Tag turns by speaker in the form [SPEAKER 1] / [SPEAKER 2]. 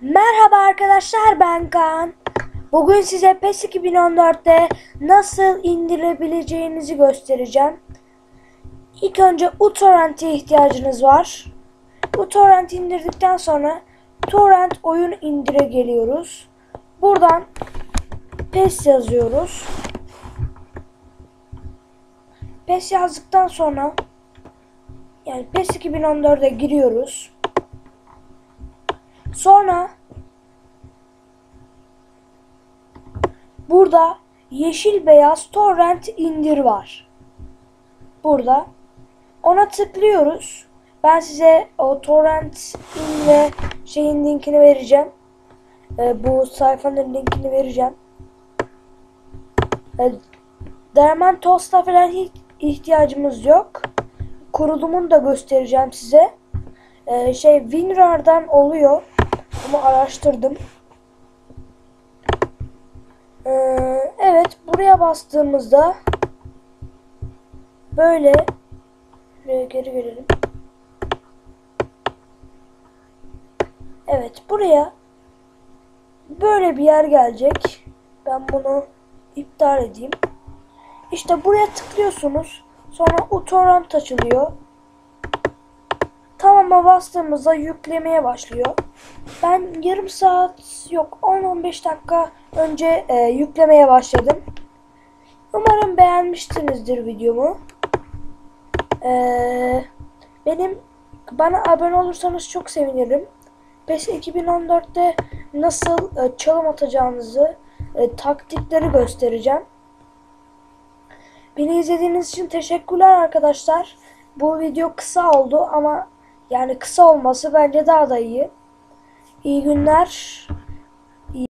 [SPEAKER 1] Merhaba arkadaşlar ben Kaan. Bugün size PES 2014'te nasıl indirebileceğinizi göstereceğim. İlk önce uTorrent'e ihtiyacınız var. uTorrent indirdikten sonra torrent oyun indire geliyoruz. Buradan PES yazıyoruz. PES yazdıktan sonra yani PES 2014'e giriyoruz. Sonra burada yeşil beyaz torrent indir var. Burada ona tıklıyoruz. Ben size o torrent inle şeyin linkini vereceğim. Ee, bu sayfanın linkini vereceğim. Ee, Derman Toast'a falan hiç ihtiyacımız yok. Kurulumunu da göstereceğim size. Ee, şey WinRAR'dan oluyor. Ama araştırdım. Ee, evet buraya bastığımızda böyle buraya geri gelelim. Evet buraya böyle bir yer gelecek. Ben bunu iptal edeyim. İşte buraya tıklıyorsunuz. Sonra uTorrent açılıyor. Tamam'a bastığımızda yüklemeye başlıyor. Ben yarım saat yok 10-15 dakika önce e, yüklemeye başladım. Umarım beğenmişsinizdir videomu. Ee, benim bana abone olursanız çok sevinirim. PES 2014'te nasıl e, çalım atacağınızı e, taktikleri göstereceğim. Beni izlediğiniz için teşekkürler arkadaşlar. Bu video kısa oldu ama yani kısa olması bence daha da iyi. İyi günler.